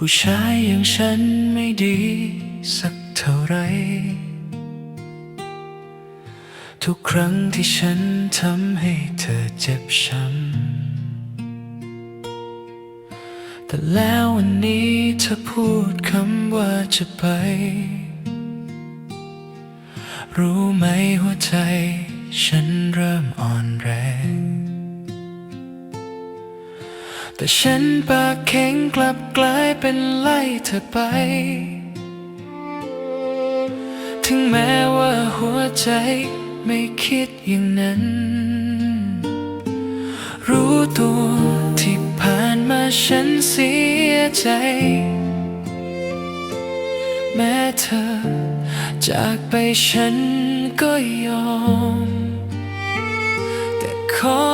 ผู้ชายอย่างฉันไม่ดีสักเท่าไร ทุกครั้งที่ฉันทำให้เธอเจ็บช้ำ แต่แล้ววันนี้เธอพูดคำว่าจะไป รู้ไหมหัวใจฉันเริ่มอ่อน แต่ฉันปากแข็งกลับกลายเป็นไล่เธอไป ถึงแม้ว่าหัวใจไม่คิดอย่างนั้น รู้ตัวที่ผ่านมาฉันเสียใจ แม้เธอจากไปฉันก็ยอม แต่ขอ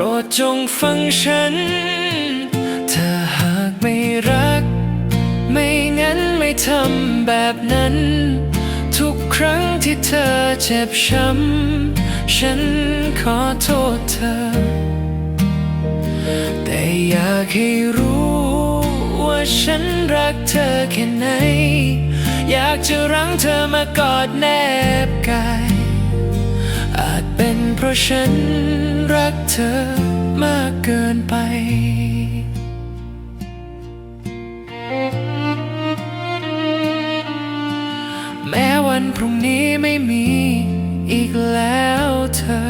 รดจงฟังฉัน ถ้าหากไม่รัก ไม่งั้นไม่ทำแบบนั้น ทุกครั้งที่เธอเจ็บช้ำ ฉันขอโทษเธอ แต่อยากให้รู้ว่าฉันรักเธอแค่ไหน อยากจะรั้งเธอมากอดแนบกาย ราะฉันรักเธอมากเกินไปแม้วันพรุ่งนี้ไม่มีอีกแล้วเธอ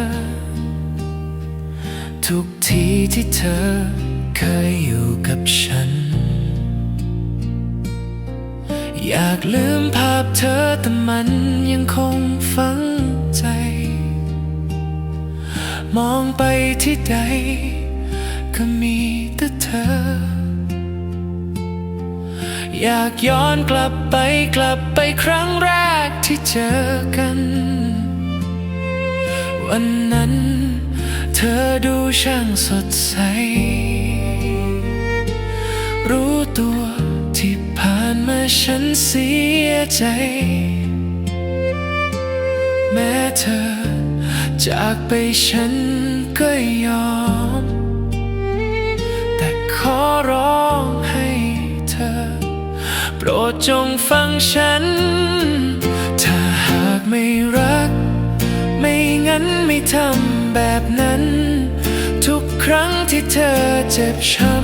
ทุกทีที่เธอเคยอยู่กับฉัน อยากลืมภาพเธอแต่มันยังคงฝัง มองไปที่ใด ก็มีแต่เธอ อยากย้อนกลับไปกลับไปครั้งแรกที่เจอกัน วันนั้นเธอดูช่างสดใส รู้ตัวที่ผ่านมาฉันเสียใจ แม้เธอ จากไปฉันก็ยอม แต่ขอร้องให้เธอ โปรดจงฟังฉัน ถ้าหากไม่รัก ไม่งั้นไม่ทำแบบนั้น ทุกครั้งที่เธอเจ็บช้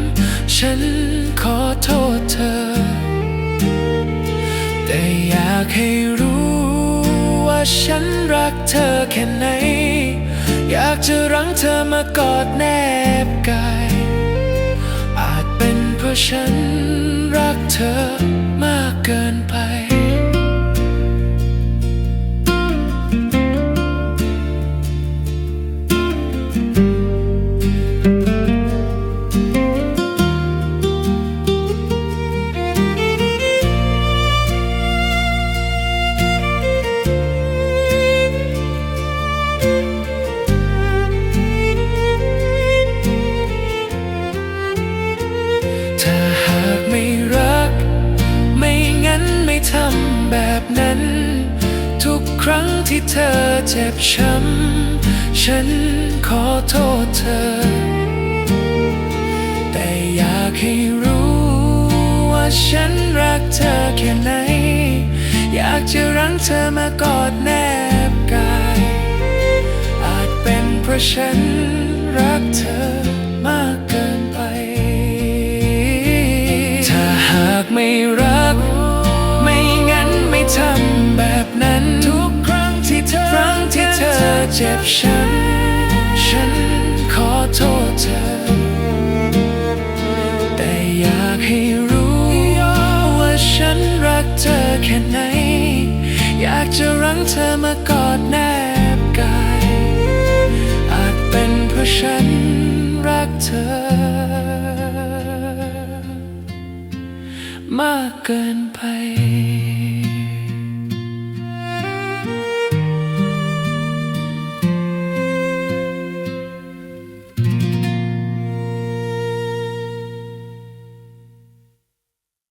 ำ ฉันขอโทษเธอ แต่อยากให้รู้ว่าฉันรัก อแค่ไหน อยากจะรั้งเธอมากอดแนบกายอาจเป็นเพราะฉันรักเธอมากเกินไป เจ็บช้ำ ฉันขอโทษเธอ แต่อยากให้รู้ว่าฉันรักเธอแค่ไหน อยากจะรั้งเธอมากอดแนบกาย อาจเป็นเพราะฉันรักเธอ เจ็บฉัน ฉันขอโทษเธอ แต่อยากให้รู้ว่าฉันรักเธอแค่ไหน อยากจะรั้งเธอมากอดแนบกาย อาจเป็นเพราะฉันรักเธอ มากเกินไป